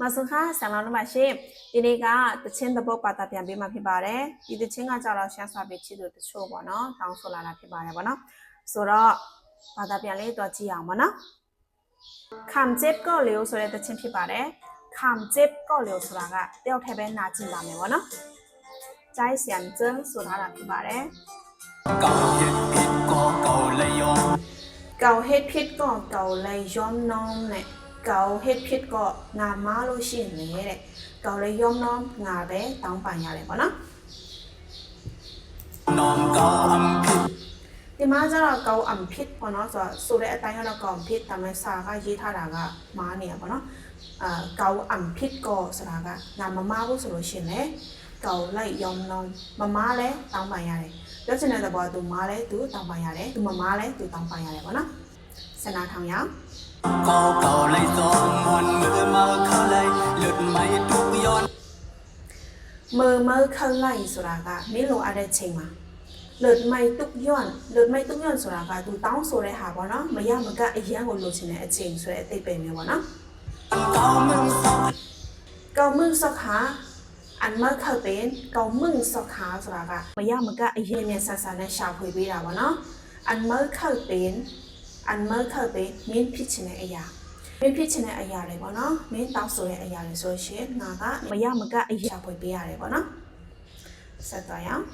မဆုခဆန်လောင်းတို့ပါရှင်ဒီနေ့ကတချင်းသဘောပါတာပြန်ပေးมาဖြစ်ပါတယ်ဒီတချင်းကကြောက်တော့ရှမ်းစာပေချစ်သူတချို့ပေါ့နော်တောင်းဆိုလာတာဖြစ်ပါတယ်ပေါ့နော်ဆိုတော့ပါတာပြန်လေးတော့ကြည့်အောင်ပေါ့နော်ခမ်ဂျစ်ကောလျိုဆိုတဲ့တချင်းဖြစ်ပါတယ်ခမ်ဂျစ်ကောလျိုဆိုတာကတယောက်ထဲပဲနာကျင်ပါမယ်ပေါ့နော်ကြိုက်ဆံကျင်းဆိုထားတာဖြစ်ပါတယ်ကောက်ဖြစ်ဖြစ်ကောကောလျောကောဟက်ဖြစ်ကောကောလျောနောင်းနဲ့ ကောဟစ်ဖြစ်ကောနာမလို့ရှိရင်လေတဲ့ကောလေးယုံနောငါပဲတောင်းပန်ရတယ်ပေါ့နော်နောကောအမ်ဖြစ်ဒီမှာကျတော့ကောအမ်ဖြစ်ပေါ့နော်ဆိုတော့ဆိုတဲ့အတိုင်းကတော့ကောအမ်ဖြစ်ဒါပေမဲ့စာကရေးထားတာကမားနေရပေါ့နော်အာကောအမ်ဖြစ်ကောဆိုတာကငါမမားဘူးဆိုလို့ရှိရင်လေကောလိုက်ယုံနောမမားလဲတောင်းပန်ရတယ်ပြောချင်တဲ့သဘောကသူမားလဲသူတောင်းပန်ရတယ်သူမမားလဲသူတောင်းပန်ရတယ်ပေါ့နော် ဆလာထောင်ရောင်ကောကောလိုက်သောမွန်မွန်မောခလိုက်လွတ်မိုက်တုကယောမွန်မောခလိုက်ဆိုတာကမင်းလိုအပ်တဲ့ချိန်မှာလွတ်မိုက်တုကယောလွတ်မိုက်တုကယောဆိုတာကသူတောင်းဆိုတဲ့ဟာပေါ့နော်မရမကအရန်ကိုလိုချင်တဲ့အချိန်ဆိုတဲ့အသိပဲမျိုးပေါ့နော်ကောင်းမှုကောင်းမှုစခါอันเมื่อเคยเป็นเกามึงสกขาสระกะมายามันก็ไอเยเนี่ยสาสาเนี่ยชาวคุยไปแล้วเนาะอันเมื่อเคยเป็น animal ခပ်ပဲမင်းဖြစ်ချင်တဲ့အရာမင်းဖြစ်ချင်တဲ့အရာတွေပေါ့နော်မင်းတောက်ဆိုတဲ့အရာတွေဆိုရှင်ငါကမရမကအရာဖွင့်ပေးရတယ်ပေါ့နော်ဆက်သွားရအောင်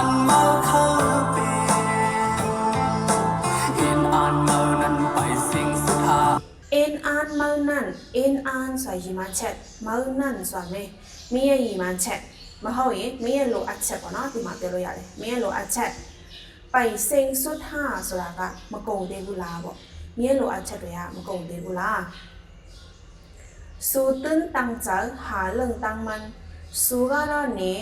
animal ခပ်ပဲ in animal นั้นไปสิ่งสุดท้าย in animal นั้น in an ဆိုရည်မှချက် mal นั้นဆိုမယ်မင်းရဲ့ရည်မှချက်မဟုတ်ရင်မင်းရဲ့လိုအပ်ချက်ပေါ့နော်ဒီမှာပြောလို့ရတယ်မင်းရဲ့လိုအပ်ချက် ပိုင်စိန်စွတ်ဟာဆိုတာကမကုန်သေးဘူးလားပေါ့မင်းရဲ့လိုအပ်ချက်တွေကမကုန်သေးဘူးလားစူတွန်းတန်းချာဟာလုံတန်းမန်စူကတော့နေ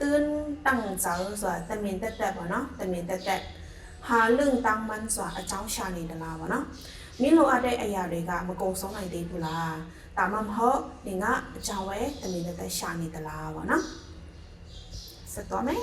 တွန်းတန်းချာဆိုတာတမင်တက်တက်ပေါ့နော်တမင်တက်တက်ဟာလုံတန်းမန်ဆိုတာအကြောင်းရှာနေတယ်လားပေါ့နော်မင်းလိုအပ်တဲ့အရာတွေကမကုံဆုံးနိုင်သေးဘူးလားဒါမှမဟုတ်နင်ကအကြောင်းပဲတမင်တသက်ရှာနေသလားပေါ့နော်ဆက်တော့မယ်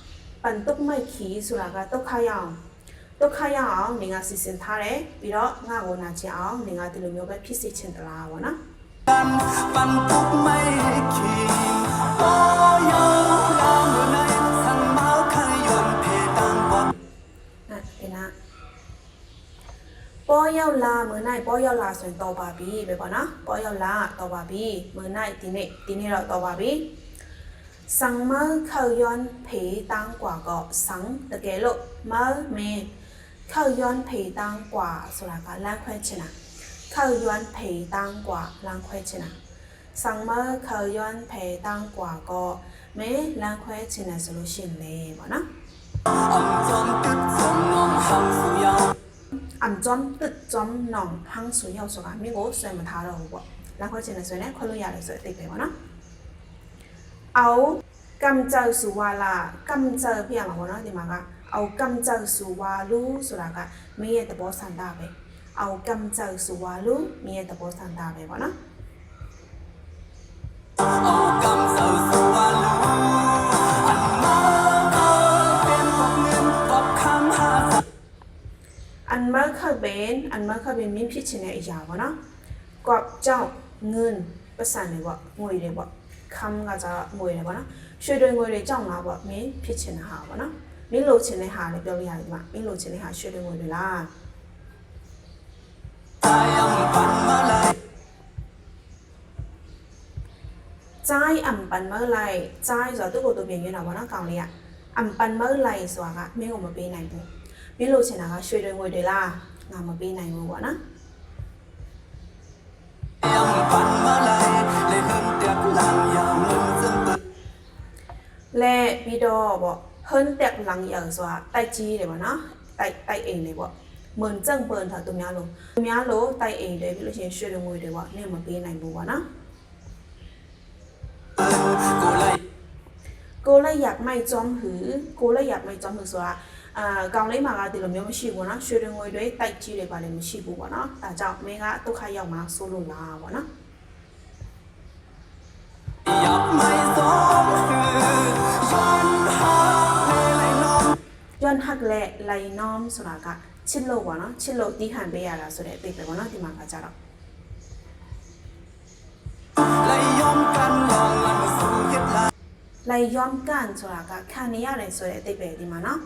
ပန်တုတ်မိုက်ခီဆိုတာကဒုက္ခရအောင်ဒုက္ခရအောင်နေကစီစဉ်ထားတယ်ပြီးတော့ငါ့ကိုနာချင်အောင်နေကဒီလိုမျိုးပဲဖြစ်စေချင်တလားပေါ့နော်ပန်တုတ်မိုက်ခီအော်ယောလာမနိုင်ဆန်မောက်ခယွန်ဖေတန်ဘောအဲ့ဒါပေါ်ရောက်လာမနိုင်ပေါ်ရောက်လာဆိုရင်တော့ပါပြီပဲပေါ့နော်ပေါ်ရောက်လာတော့ပါပြီမနိုင်ဒီနေ့ဒီနေ့တော့တော့ပါပြီ สังมือเข้าย้อนเพตังกว่าก็สังตะเกลมือเมเข้าย้อนเพตังกว่าสุราการล้างแควนชนะเข้าย้อนเพตังกว่าล้างแควนชนะสังมือเข้าย้อนเพตังกว่าก็เมล้างแควนชนะဆိုလို့ရှိရင်လေပေါ့နော်အမ်ဂျွန်တက်ဂျွန်နောင်ဟန်းဆူရောက်ဆိုတာမိကိုဆွဲမထားတော့ဘူးပေါ့လောက်ခွဲချင်တယ်ဆိုရင်လည်းခွဲလို့ရတယ်ဆိုအသိပဲပေါ့နော်အော ကမ်ကြောက်ဆူဝါလာကမ်ကြောက်ပြရမှာပေါ့နော်ဒီမှာကအောက်ကမ်ကြောက်ဆူဝါလူဆိုတာကမင်းရဲ့သဘောဆန္ဒပဲအောက်ကမ်ကြောက်ဆူဝါလူမင်းရဲ့သဘောဆန္ဒပဲပေါ့နော်အောက်ကမ်ကြောက်ဆူဝါလူอันมาคาเบนอันมาคาเบนมิ้นพิชเนยยาวะเนาะกอบเจ้าเงินประสานเลยว่า งวยเลยว่า ำကကြငွေတွေပေါ့နော်ရွှေတွေငွေတွေကြောင့်လားပေါ့မင်းဖြစ်ချင်တဲ့ဟာပေါ့နော်မင်းလိုချင်တဲ့ဟာလည်းပြောလို့ရတယ်ဒီမှာမင်းလိုချင်တဲ့ဟာရွှေတွေငွေတွေလား ตายังปันมาลาย ใจอ่ำปันเมื่อไรใจဆိုတော့သူ့ကိုယ်သူပြင်ရင်းတာပေါ့နော်ကောင်လေးကအำปันเมื่อไรဆိုတာကမင်းကိုမပေးနိုင်ဘူးမင်းလိုချင်တာကရွှေတွေငွေတွေလားငါမပေးနိုင်ဘူးပေါ့နော် ยังปันมาลายเลยเ လဲပြီးတော့ပေါ့ဟွန်းတက်လန်ရဆိုတာတိုက်ကြီးတယ်ပေါ့နော်တိုက်တိုက်အိမ်တွေပေါ့ဟ မွန်ကျန့်ပွန်တာသူများလို့သူများလို့တိုက်အိမ်တွေပြီးလို့ရှိရင်ရွှေငွေတွေပေါ့နင့်မပေးနိုင်ဘူးပေါ့နော် ကိုလိုက် ကိုလည်းอยากไม่จอมหือကိုလည်းอยากไม่จอมหือဆိုတာအာကောင်လေးမှာကဒီလိုမျိုးမရှိဘူးเนาะရွှေငွေတွေတိုက်ကြီးတွေပါလည်းမရှိဘူးပေါ့နော်ဒါကြောင့်မင်းကဒုက္ခရောက်မှာဆိုလို့လားပေါ့နော် อยากไม่สมคือ ย้อนหาเวไลน้อง ย้อนฮักและไลน้อมဆိုတာကချစ်လို့ပေါ့နော်ချစ်လို့တီးခံပေးရတာဆိုတဲ့အသိပဲပေါ့နော်ဒီမှာကကြတော့ และยอมกันลองมันมาสู่เฮ็ดลาย လိုက်ย้อมကန်ဆိုတာကခံနေရတယ်ဆိုတဲ့အသိပဲဒီမှာနော်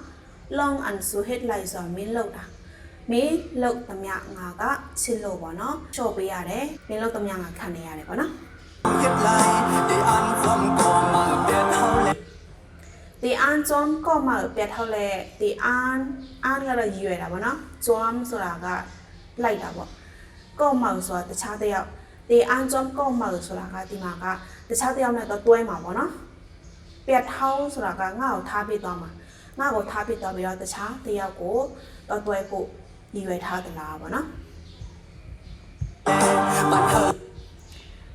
long and so head လိုက်ဆိုတာမင်းလောက်တာမင်းလောက်သမျှငါကချစ်လို့ပေါ့နော်ချော့ပေးရတယ်မင်းလောက်သမျှငါခံနေရတယ်ပေါ့နော် ဒီအန်ဇွန်ကောမှာပြတ်ထောက်လဲဒီအန်အန်ကတော့ရွယ်တာပေါ့နော်ဇွမ်ဆိုတာကလိုက်တာပေါ့ကောမှာဆိုတာတခြားတစ်ယောက်ဒီအန်ဇွန်ကောမှာဆိုတာကဒီမှာကတခြားတစ်ယောက်နဲ့တော့တွဲမှာပေါ့နော်ပြတ်ထောက်ဆိုတာကငါ့ကိုထားပေးသွားမှာငါ့ကိုထားပေးသွားပြီးတော့တခြားတစ်ယောက်ကိုတော့တွဲဖို့ရည်ရွယ်ထားသလားပေါ့နော်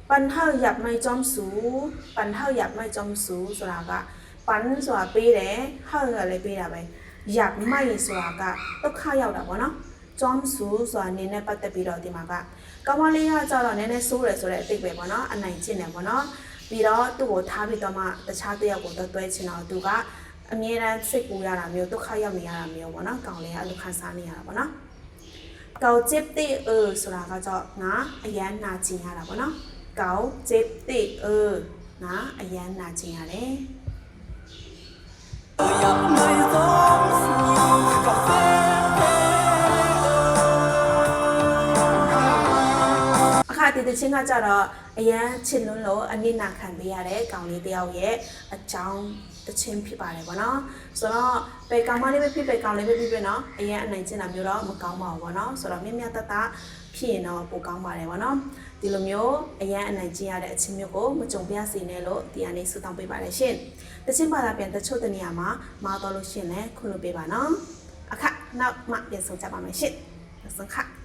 ปันเท่าหยับไม่จอมสูปันเท่าหยับไม่จอมสูဆိုတာကปันဆိုတာပေးတယ်ဟောက်ကလည်းပေးတာပဲหยับไม่ဆိုတာကဒုက္ခရောက်တာပေါ့နော်จอมสูဆိုတာနင်းနဲ့ပတ်သက်ပြီးတော့ဒီမှာကကောင်းမလေးကကြတော့နည်းနည်းဆိုးတယ်ဆိုတဲ့အတိတ်ပဲပေါ့နော်အနိုင်ကျင့်တယ်ပေါ့နော်ပြီးတော့သူ့ကိုထားပြီးတော့မှတခြားတစ်ယောက်ကိုတော့တွဲချင်တော့သူကအမြဲတမ်းစိတ်ကူရတာမျိုးဒုက္ခရောက်နေရတာမျိုးပေါ့နော်ကောင်းလေးကအဲ့လိုခံစားနေရတာပေါ့နော်ကောက်ကျစ်တိเออဆိုတာကကြောင့်ငါအရန်နာကျင်ရတာပေါ့နော် ကောင်ဂျေတေအငါအရန်နာချင်ရတယ်အခါတည်တချင်းကကြတော့အရန်ချစ်လွန်းလို့အနစ်နာခံပေးရတဲ့ကောင်လေးတယောက်ရဲ့အကြောင်းတချင်းဖြစ်ပါတယ်ဗောနော်ဆိုတော့ပဲကောင်မလေးပဲဖြစ်ပဲကောင်လေးပဲဖြစ်ဖြစ်နော်အရန်အနိုင်ကျင့်တာမျိုးတော့မကောင်းပါဘူးဗောနော်ဆိုတော့မြင့်မြတ်တတ်တာ ဖြစ်ရင်တော့ပိုကောင်းပါတယ်ဗောနော်ဒီလိုမျိုးအရန်အနိုင်ကျင်ရတဲ့အချင်းမျိုးကိုမကြုံပြစေနဲ့လို့ဒီအနေဆုတောင်းပေးပါတယ်ရှင်တချင်းပါတာပြန်တချို့တနေရာမှာမာတော့လို့ရှင်လဲခွင့်လို့ပေးပါနော်အခါနောက်မှပြန်ဆုံးကြပါမယ်ရှင်ဆက်ခါ